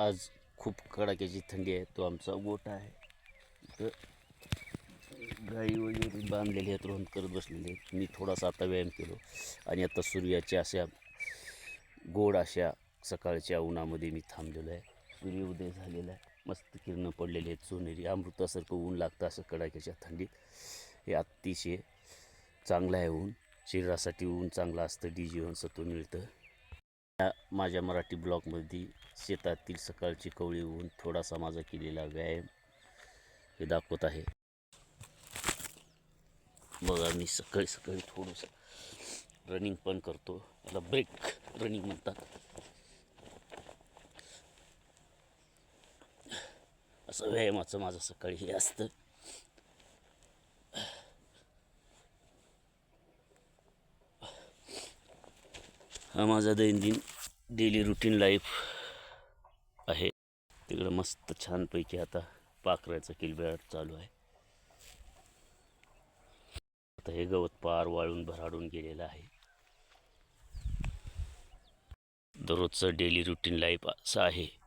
आज खूप कडाक्याची थंडी आहे तो आमचा गोठा आहे. तर गाई वगैरे बांधलेले आहेत रोहन करत बसलेले आहेत. मी थोडासा आता व्यायाम केलो आणि आता सूर्याच्या अशा गोड अशा सकाळच्या उन्हामध्ये मी थांबलेलो आहे. सूर्य उदय झालेला आहे. मस्त किरणं पडलेली आहेत सोनेरी अमृतासारखं ऊन लागतं असं कडाक्याच्या थंडीत. हे अतिशय चांगलं आहे ऊन. शरीरासाठी ऊन चांगलं असतं डी जीवनसत्व मिळतं. माझ्या मराठी ब्लॉगमध्ये शेतातील सकाळची कवळी ऊन थोडासा माझा केलेला व्यायाम हे दाखवत आहे. बघा मी सकाळी सकाळी थोडंसं रनिंग पण करतो. याला ब्रेक रनिंग म्हणतात. असं व्यायामाचं माझं सकाळी हे असतं. हा माझा दैनंदिन डेली रुटीन लाईफ आहे. तिकडं मस्त छानपैकी आता पाखरायचं किलबिळाट चालू आहे. आता हे गवत पार वाळून भराडून गेलेलं आहे. दररोजचं डेली रुटीन लाईफ असं आहे.